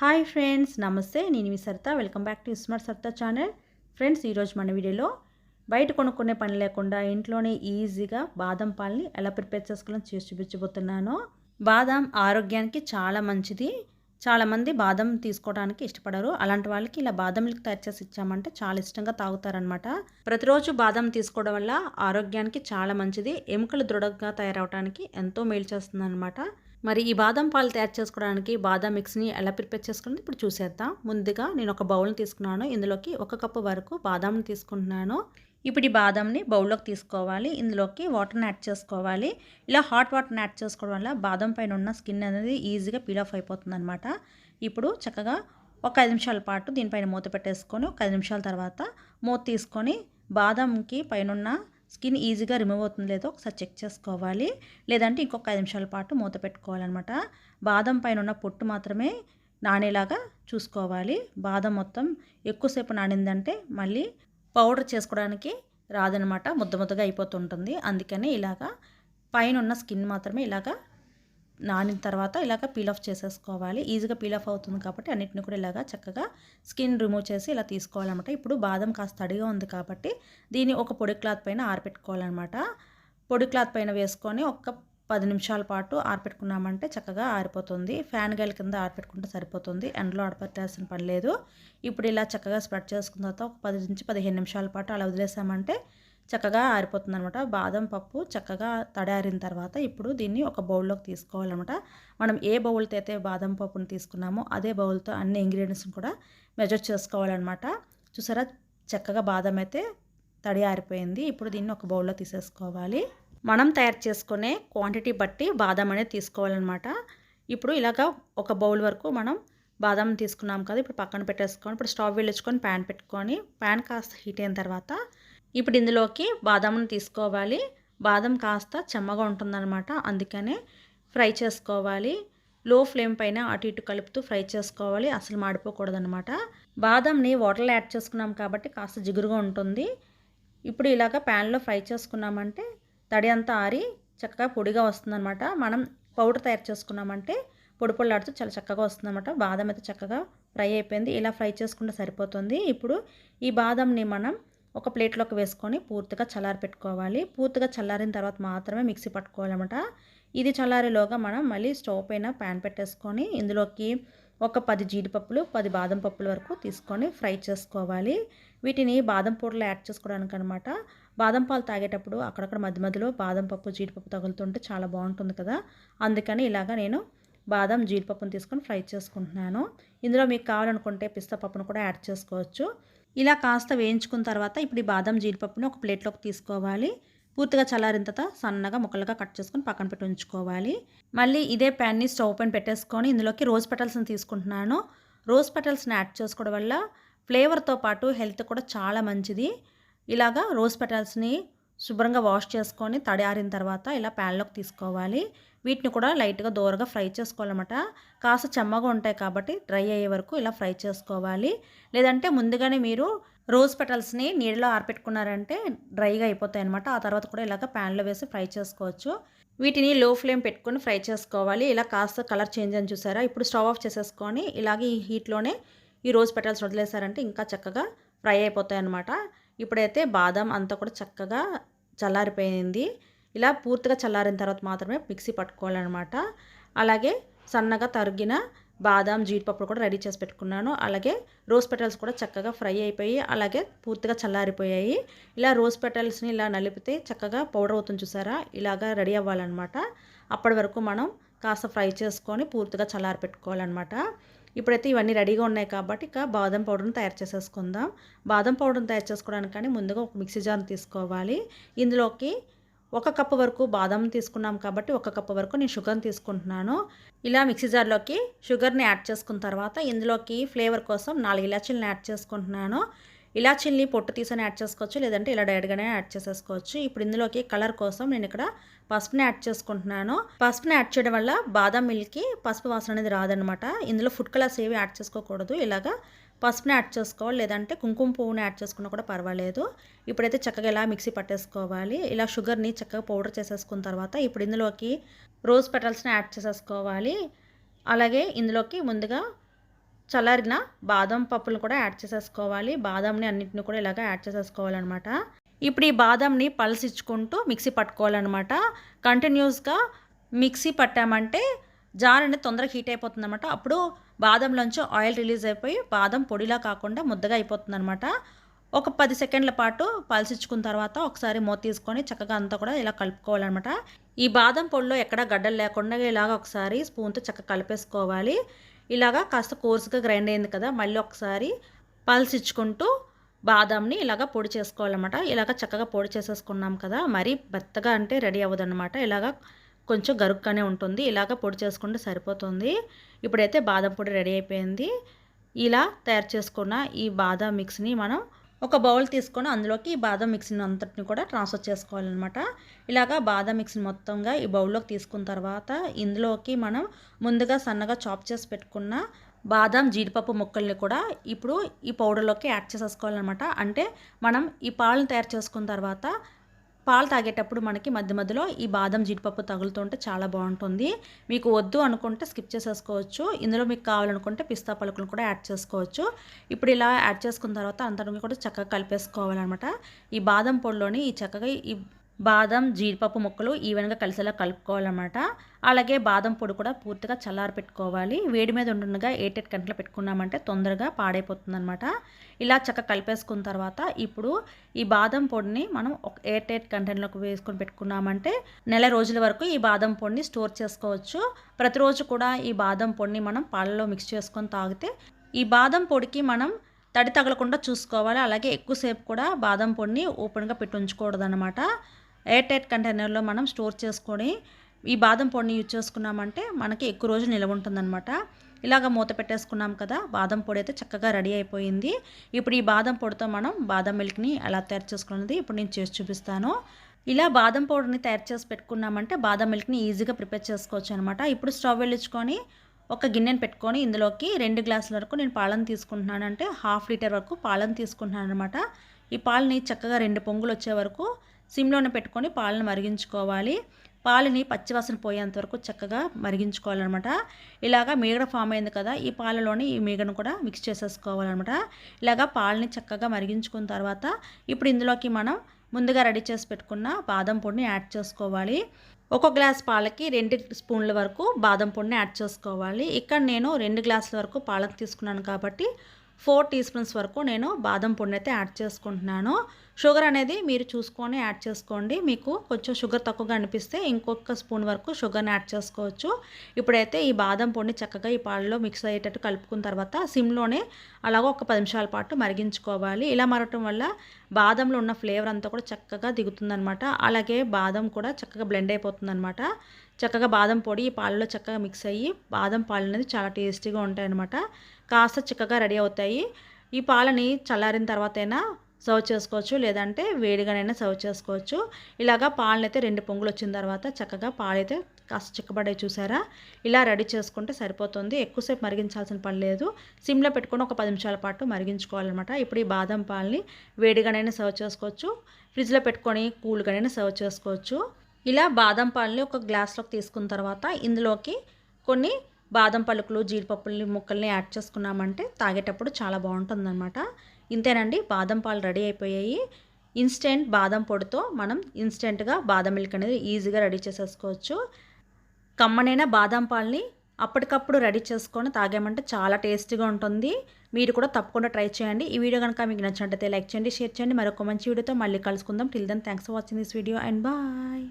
Hi friends నమస్తే. నేను మీ Saritha. Welcome back to smart Saritha channel. Friends ఈరోజు మన వీడియోలో బయట కొనుక్కునే పని లేకుండా ఇంట్లోనే ఈజీగా బాదం పాలని ఎలా ప్రిపేర్ చేసుకోవాలని చేసి చూపించబోతున్నాను. బాదం ఆరోగ్యానికి చాలా మంచిది. చాలామంది బాదం తీసుకోవడానికి ఇష్టపడరు. అలాంటి వాళ్ళకి ఇలా బాదం మిల్క్ తయారు చేసి ఇచ్చామంటే చాలా ఇష్టంగా తాగుతారనమాట ప్రతిరోజు బాదం తీసుకోవడం వల్ల ఆరోగ్యానికి చాలా మంచిది. ఎముకలు దృఢంగా తయారవడానికి ఎంతో మేలు చేస్తుందన్నమాట. మరి ఈ బాదం పాలు తయారు చేసుకోవడానికి బాదం మిక్స్ని ఎలా ప్రిపేర్ చేసుకున్నది ఇప్పుడు చూసేద్దాం. ముందుగా నేను ఒక బౌల్ని తీసుకున్నాను. ఇందులోకి ఒక కప్పు వరకు బాదాంని తీసుకుంటున్నాను. ఇప్పుడు ఈ బాదంని బౌల్లోకి తీసుకోవాలి. ఇందులోకి వాటర్ని యాడ్ చేసుకోవాలి. ఇలా హాట్ వాటర్ని యాడ్ చేసుకోవడం వల్ల బాదం పైన ఉన్న స్కిన్ అనేది ఈజీగా పీల్ ఆఫ్ అయిపోతుంది అనమాట ఇప్పుడు చక్కగా ఒక ఐదు నిమిషాల పాటు దీనిపైన మూత పెట్టేసుకొని ఒక ఐదు నిమిషాల తర్వాత మూత తీసుకొని బాదంకి పైనున్న స్కిన్ ఈజీగా రిమూవ్ అవుతుంది లేదో ఒకసారి చెక్ చేసుకోవాలి. లేదంటే ఇంకొక ఐదు నిమిషాల పాటు మూత పెట్టుకోవాలన్నమాట. బాదం పైన ఉన్న పొట్టు మాత్రమే నానేలాగా చూసుకోవాలి. బాదం మొత్తం ఎక్కువసేపు నానిందంటే మళ్ళీ పౌడర్ చేసుకోవడానికి రాదనమాట ముద్ద ముద్దగా అయిపోతుంటుంది. అందుకని ఇలాగా పైన ఉన్న స్కిన్ మాత్రమే ఇలాగా నానిన తర్వాత ఇలాగ పీల్ ఆఫ్ చేసేసుకోవాలి. ఈజీగా పీల్ ఆఫ్ అవుతుంది కాబట్టి అన్నిటిని కూడా ఇలాగా చక్కగా స్కిన్ రిమూవ్ చేసి ఇలా తీసుకోవాలన్నమాట. ఇప్పుడు బాదం కాస్త తడిగా ఉంది కాబట్టి దీన్ని ఒక పొడి క్లాత్ పైన ఆరపెట్టుకోవాలన్నమాట. పొడి క్లాత్ పైన వేసుకొని ఒక పది నిమిషాల పాటు ఆరపెట్టుకున్నామంటే చక్కగా ఆరిపోతుంది. ఫ్యాన్ గైల కింద ఆరపెట్టుకుంటే సరిపోతుంది. ఎండలో ఆడపెట్టాల్సిన పని లేదు. ఇప్పుడు ఇలా చక్కగా స్ప్రెడ్ చేసుకున్న తర్వాత ఒక పది నుంచి పదిహేను నిమిషాల పాటు అలా వదిలేసామంటే చక్కగా ఆరిపోతుంది అనమాట బాదం పప్పు చక్కగా తడారిన తర్వాత ఇప్పుడు దీన్ని ఒక బౌల్లోకి తీసుకోవాలన్నమాట. మనం ఏ బౌల్తో అయితే బాదం పప్పుని తీసుకున్నామో అదే బౌల్తో అన్ని ఇంగ్రీడియంట్స్ని కూడా మెజర్ చేసుకోవాలన్నమాట. చూసారా? చక్కగా బాదం అయితే తడి ఆరిపోయింది. ఇప్పుడు దీన్ని ఒక బౌల్లో తీసేసుకోవాలి. మనం తయారు చేసుకునే క్వాంటిటీ బట్టి బాదం అనేది తీసుకోవాలన్నమాట. ఇప్పుడు ఇలాగ ఒక బౌల్ వరకు మనం బాదం తీసుకున్నాం కదా ఇప్పుడు పక్కన పెట్టేసుకొని ఇప్పుడు స్టవ్ వెళ్ళించుకొని ప్యాన్ పెట్టుకొని ప్యాన్ కాస్త హీట్ అయిన తర్వాత ఇప్పుడు ఇందులోకి బాదంను తీసుకోవాలి. బాదం కాస్త చెమ్మగా ఉంటుందన్నమాట. అందుకనే ఫ్రై చేసుకోవాలి. లో ఫ్లేమ్ పైన అటు ఇటు కలుపుతూ ఫ్రై చేసుకోవాలి. అసలు మాడిపోకూడదనమాట బాదంని వాటర్లో యాడ్ చేసుకున్నాం కాబట్టి కాస్త జిగురుగా ఉంటుంది. ఇప్పుడు ఇలాగ ప్యాన్లో ఫ్రై చేసుకున్నామంటే తడి అంతా ఆరి చక్కగా పొడిగా వస్తుందన్నమాట. మనం పౌడర్ తయారు చేసుకున్నామంటే పొడి పొడిలాడుతూ చాలా చక్కగా వస్తుందన్నమాట. బాదం అయితే చక్కగా ఫ్రై అయిపోయింది. ఇలా ఫ్రై చేసుకుంటే సరిపోతుంది. ఇప్పుడు ఈ బాదంని మనం ఒక ప్లేట్లోకి వేసుకొని పూర్తిగా చల్లారి పెట్టుకోవాలి. పూర్తిగా చల్లారిన తర్వాత మాత్రమే మిక్సీ పట్టుకోవాలన్నమాట. ఇది చల్లారేలోగా మనం మళ్ళీ స్టవ్ పైన ప్యాన్ పెట్టేసుకొని ఇందులోకి ఒక పది జీడిపప్పులు పది బాదం పప్పుల వరకు తీసుకొని ఫ్రై చేసుకోవాలి. వీటిని బాదం పౌడర్లో యాడ్ చేసుకోవడానికి అనమాట బాదం పాలు తాగేటప్పుడు అక్కడక్కడ మధ్య మధ్యలో బాదం పప్పు జీడిపప్పు తగులుతుంటే చాలా బాగుంటుంది కదా. అందుకని ఇలాగా నేను బాదం జీడిపప్పును తీసుకొని ఫ్రై చేసుకుంటున్నాను. ఇందులో మీకు కావాలనుకుంటే పిస్తా పప్పును కూడా యాడ్ చేసుకోవచ్చు. ఇలా కాస్త వేయించుకున్న తర్వాత ఇప్పుడు ఈ బాదం జీడిపప్పుని ఒక ప్లేట్లోకి తీసుకోవాలి. పూర్తిగా చల్లారిన తర్వాత సన్నగా ముక్కలుగా కట్ చేసుకొని పక్కన పెట్టి ఉంచుకోవాలి. మళ్ళీ ఇదే ప్యాన్ని స్టవ్ పైన పెట్టేసుకొని ఇందులోకి రోజ్ పెటల్స్ని తీసుకుంటున్నాను. రోజ్ పెటల్స్ని యాడ్ చేసుకోవడం వల్ల ఫ్లేవర్తో పాటు హెల్త్ కూడా చాలా మంచిది. ఇలాగా రోజ్ పెటల్స్ని శుభ్రంగా వాష్ చేసుకొని తడియారిన తర్వాత ఇలా ప్యాన్లోకి తీసుకోవాలి. వీటిని కూడా లైట్గా దూరగా ఫ్రై చేసుకోవాలన్నమాట. కాస్త చెమ్మగా ఉంటాయి కాబట్టి డ్రై అయ్యే వరకు ఇలా ఫ్రై చేసుకోవాలి. లేదంటే ముందుగానే మీరు రోజ్ పెటల్స్ని నీళ్ళలో ఆరపెట్టుకున్నారంటే డ్రైగా అయిపోతాయి అనమాట ఆ తర్వాత కూడా ఇలాగ ప్యాన్లో వేసి ఫ్రై చేసుకోవచ్చు. వీటిని లో ఫ్లేమ్ పెట్టుకొని ఫ్రై చేసుకోవాలి. ఇలా కాస్త కలర్ చేంజ్ అని చూసారా? ఇప్పుడు స్టవ్ ఆఫ్ చేసేసుకొని ఇలాగే ఈ హీట్లోనే ఈ రోజ్ పెటల్స్ వదిలేసారంటే ఇంకా చక్కగా ఫ్రై అయిపోతాయి అనమాట ఇప్పుడైతే బాదం అంతా కూడా చక్కగా చల్లారిపోయింది. ఇలా పూర్తిగా చల్లారిన తర్వాత మాత్రమే మిక్సీ పట్టుకోవాలన్నమాట. అలాగే సన్నగా తరిగిన బాదాం జీడిపప్పులు కూడా రెడీ చేసి పెట్టుకున్నాను. అలాగే రోజ్ పెటల్స్ కూడా చక్కగా ఫ్రై అయిపోయి అలాగే పూర్తిగా చల్లారిపోయాయి. ఇలా రోజ్ పెటల్స్ని ఇలా నలిపితే చక్కగా పౌడర్ అవుతుంది చూసారా? ఇలాగా రెడీ అవ్వాలన్నమాట. అప్పటి వరకు మనం కాస్త ఫ్రై చేసుకొని పూర్తిగా చల్లారి పెట్టుకోవాలన్నమాట. ఇప్పుడైతే ఇవన్నీ రెడీగా ఉన్నాయి కాబట్టి ఇక బాదం పౌడర్ని తయారు చేసేసుకుందాం. బాదం పౌడర్ని తయారు చేసుకోవడానికి కానీ ముందుగా ఒక మిక్సీ జార్ని తీసుకోవాలి. ఇందులోకి ఒక కప్పు వరకు బాదం తీసుకున్నాం కాబట్టి ఒక కప్పు వరకు నేను షుగర్ని తీసుకుంటున్నాను. ఇలా మిక్సీ జార్లోకి షుగర్ని యాడ్ చేసుకున్న తర్వాత ఇందులోకి ఫ్లేవర్ కోసం నాలుగు ఇలాచీలను యాడ్ చేసుకుంటున్నాను. ఇలాచీల్ని పొట్టు తీసుకొని యాడ్ చేసుకోవచ్చు లేదంటే ఇలా డైరెక్ట్గానే యాడ్ చేసేసుకోవచ్చు. ఇప్పుడు ఇందులోకి కలర్ కోసం నేను ఇక్కడ పసుపుని యాడ్ చేసుకుంటున్నాను. పసుపుని యాడ్ చేయడం వల్ల బాదం మిల్క్కి పసుపు వాసన అనేది రాదనమాట ఇందులో ఫుడ్ కలర్స్ ఏవి యాడ్ చేసుకోకూడదు. ఇలాగా పసుపుని యాడ్ చేసుకోవాలి లేదంటే కుంకుమ పువ్వుని యాడ్ చేసుకున్నా కూడా పర్వాలేదు. ఇప్పుడైతే చక్కగా ఇలా మిక్సీ పట్టేసుకోవాలి. ఇలా షుగర్ని చక్కగా పౌడర్ చేసేసుకున్న తర్వాత ఇప్పుడు ఇందులోకి రోజ్ పెటల్స్ని యాడ్ చేసేసుకోవాలి. అలాగే ఇందులోకి ముందుగా చల్లారిన బాదం పప్పులు కూడా యాడ్ చేసేసుకోవాలి. బాదంని అన్నింటిని కూడా ఇలాగ యాడ్ చేసేసుకోవాలన్నమాట. ఇప్పుడు ఈ బాదంని పలసిచ్చుకుంటూ మిక్సీ పట్టుకోవాలన్నమాట. కంటిన్యూస్గా మిక్సీ పట్టామంటే జార్ అనేది తొందరగా హీట్ అయిపోతుంది అనమాట అప్పుడు బాదంలోంచి ఆయిల్ రిలీజ్ అయిపోయి బాదం పొడిలా కాకుండా ముద్దగా అయిపోతుంది అనమాట ఒక పది సెకండ్ల పాటు పలసిచ్చుకున్న తర్వాత ఒకసారి మూత తీసుకొని చక్కగా అంతా కూడా ఇలా కలుపుకోవాలన్నమాట. ఈ బాదం పొడిలో ఎక్కడ గడ్డలు లేకుండా ఇలాగ ఒకసారి స్పూన్తో చక్కగా కలిపేసుకోవాలి. ఇలాగా కాస్త కోర్సుగా గ్రైండ్ అయింది కదా మళ్ళీ ఒకసారి పలసిచ్చుకుంటూ బాదంని ఇలాగ పొడి చేసుకోవాలన్నమాట. ఇలాగ చక్కగా పొడి చేసేసుకున్నాం కదా మరీ బెత్తగా అంటే రెడీ అవ్వదన్నమాట. ఇలాగ కొంచెం గరుగ్గానే ఉంటుంది. ఇలాగ పొడి చేసుకుంటే సరిపోతుంది. ఇప్పుడైతే బాదం పొడి రెడీ అయిపోయింది. ఇలా తయారు చేసుకున్న ఈ బాదం మిక్స్ని మనం ఒక బౌల్ తీసుకొని అందులోకి ఈ బాదం మిక్సీని అంతటిని కూడా ట్రాన్స్ఫర్ చేసుకోవాలన్నమాట. ఇలాగా బాదం మిక్స్ని మొత్తంగా ఈ బౌల్లోకి తీసుకున్న తర్వాత ఇందులోకి మనం ముందుగా సన్నగా చాప్ చేసి పెట్టుకున్న బాదం జీడిపప్పు ముక్కల్ని కూడా ఇప్పుడు ఈ పౌడర్లోకి యాడ్ చేసేసుకోవాలన్నమాట. అంటే మనం ఈ పాలను తయారు చేసుకున్న తర్వాత పాలు తాగేటప్పుడు మనకి మధ్య మధ్యలో ఈ బాదం జీడిపప్పు తగులుతుంటే చాలా బాగుంటుంది. మీకు వద్దు అనుకుంటే స్కిప్ చేసేసుకోవచ్చు. ఇందులో మీకు కావాలనుకుంటే పిస్తా పలుకులు కూడా యాడ్ చేసుకోవచ్చు. ఇప్పుడు ఇలా యాడ్ చేసుకున్న తర్వాత అంతటిని కూడా చక్కగా కలిపేసుకోవాలన్నమాట. ఈ బాదం పొడిలోని ఈ చక్కగా ఈ బాదం జీడిపప్పు ముక్కలు ఈవెన్గా కలిసేలా కలుపుకోవాలన్నమాట. అలాగే బాదం పొడి కూడా పూర్తిగా చల్లారి పెట్టుకోవాలి. వేడి మీద ఉంటుండగా ఎయిట్ గంటలు పెట్టుకున్నామంటే తొందరగా పాడైపోతుందన్నమాట. ఇలా చక్కగా కలిపేసుకున్న తర్వాత ఇప్పుడు ఈ బాదం పొడిని మనం ఒక ఎయిట్ ఎయిట్ కంటైనర్లోకి వేసుకొని పెట్టుకున్నామంటే నెల రోజుల వరకు ఈ బాదం పొడిని స్టోర్ చేసుకోవచ్చు. ప్రతిరోజు కూడా ఈ బాదం పొడిని మనం పాలలో మిక్స్ చేసుకొని తాగితే ఈ బాదం పొడికి మనం తడి తగలకుండా చూసుకోవాలి. అలాగే ఎక్కువసేపు కూడా బాదం పొడిని ఓపెన్గా పెట్టి ఉంచకూడదు ఎయిర్ టైట్ కంటైనర్లో మనం స్టోర్ చేసుకొని ఈ బాదం పొడిని యూజ్ చేసుకున్నామంటే మనకి ఎక్కువ రోజులు నిలవ ఉంటుందన్నమాట. ఇలాగ మూత పెట్టేసుకున్నాం కదా బాదం పొడి అయితే చక్కగా రెడీ అయిపోయింది. ఇప్పుడు ఈ బాదం పొడితో మనం బాదం మిల్క్ని ఎలా తయారు చేసుకున్నది ఇప్పుడు నేను చేసి చూపిస్తాను. ఇలా బాదం పౌడర్ని తయారు చేసి పెట్టుకున్నామంటే బాదం మిల్క్ని ఈజీగా ప్రిపేర్ చేసుకోవచ్చు అనమాట ఇప్పుడు స్టవ్ వెళ్ళించుకొని ఒక గిన్నెను పెట్టుకొని ఇందులోకి రెండు గ్లాసుల వరకు నేను పాలను తీసుకుంటున్నాను. అంటే హాఫ్ లీటర్ వరకు పాలను తీసుకుంటున్నాను అనమాట ఈ పాలని చక్కగా రెండు పొంగులు వచ్చే వరకు సిమ్లోనే పెట్టుకొని పాలను మరిగించుకోవాలి. పాలని పచ్చివాసన పోయేంత వరకు చక్కగా మరిగించుకోవాలన్నమాట. ఇలాగా మీగడ ఫామ్ అయింది కదా ఈ పాలలోని ఈ మీగను కూడా మిక్స్ చేసేసుకోవాలన్నమాట. ఇలాగా పాలని చక్కగా మరిగించుకున్న తర్వాత ఇప్పుడు ఇందులోకి మనం ముందుగా రెడీ చేసి పెట్టుకున్న బాదం పొడిని యాడ్ చేసుకోవాలి. ఒక గ్లాస్ పాలకి రెండు స్పూన్ల వరకు బాదం పొడిని యాడ్ చేసుకోవాలి. ఇక్కడ నేను రెండు గ్లాసుల వరకు పాలకు తీసుకున్నాను కాబట్టి ఫోర్ టీ స్పూన్స్ వరకు నేను బాదం పొడిని అయితే యాడ్ చేసుకుంటున్నాను. షుగర్ అనేది మీరు చూసుకొని యాడ్ చేసుకోండి. మీకు కొంచెం షుగర్ తక్కువగా అనిపిస్తే ఇంకొక స్పూన్ వరకు షుగర్ని యాడ్ చేసుకోవచ్చు. ఇప్పుడైతే ఈ బాదం పొడిని చక్కగా ఈ పాలలో మిక్స్ అయ్యేటట్టు కలుపుకున్న తర్వాత సిమ్లోనే అలాగో ఒక పది నిమిషాల పాటు మరిగించుకోవాలి. ఇలా మరగటం వల్ల బాదంలో ఉన్న ఫ్లేవర్ అంతా కూడా చక్కగా దిగుతుందనమాట అలాగే బాదం కూడా చక్కగా బ్లెండ్ అయిపోతుందనమాట చక్కగా బాదం పొడి ఈ పాలలో చక్కగా మిక్స్ అయ్యి బాదం పాలు అనేది చాలా టేస్టీగా ఉంటాయన్నమాట. కాస్త చక్కగా రెడీ అవుతాయి. ఈ పాలని చల్లారిన తర్వాత సర్వ్ చేసుకోవచ్చు లేదంటే వేడిగానైనా సర్వ్ చేసుకోవచ్చు. ఇలాగా పాలను అయితే రెండు పొంగులు వచ్చిన తర్వాత చక్కగా పాలైతే కాస్త చిక్కబడే చూసారా? ఇలా రెడీ చేసుకుంటే సరిపోతుంది. ఎక్కువసేపు మరిగించాల్సిన పని లేదు. సిమ్లో పెట్టుకుని ఒక పది నిమిషాల పాటు మరిగించుకోవాలన్నమాట. ఇప్పుడు ఈ బాదం పాలని వేడిగానైనా సర్వ్ చేసుకోవచ్చు. ఫ్రిడ్జ్లో పెట్టుకొని కూల్గానైనా సర్వ్ చేసుకోవచ్చు. ఇలా బాదం పాలని ఒక గ్లాస్లోకి తీసుకున్న తర్వాత ఇందులోకి కొన్ని బాదం పలుకులు జీడిపప్పుల్ని ముక్కల్ని యాడ్ చేసుకున్నామంటే తాగేటప్పుడు చాలా బాగుంటుందన్నమాట. ఇంతేనండి బాదం పాలు రెడీ అయిపోయాయి. ఇన్స్టెంట్ బాదం పొడితో మనం ఇన్స్టెంట్గా బాదం మిల్క్ అనేది ఈజీగా రెడీ చేసేసుకోవచ్చు. కమ్మనైన బాదం పాలని అప్పటికప్పుడు రెడీ చేసుకొని తాగామంటే చాలా టేస్టీగా ఉంటుంది. మీరు కూడా తప్పకుండా ట్రై చేయండి. ఈ వీడియో కనుక మీకు నచ్చినట్టయితే లైక్ చేయండి షేర్ చేయండి. మరొక మంచి వీడియోతో మళ్ళీ కలుసుకుందాం. Till then thanks for watching this video and bye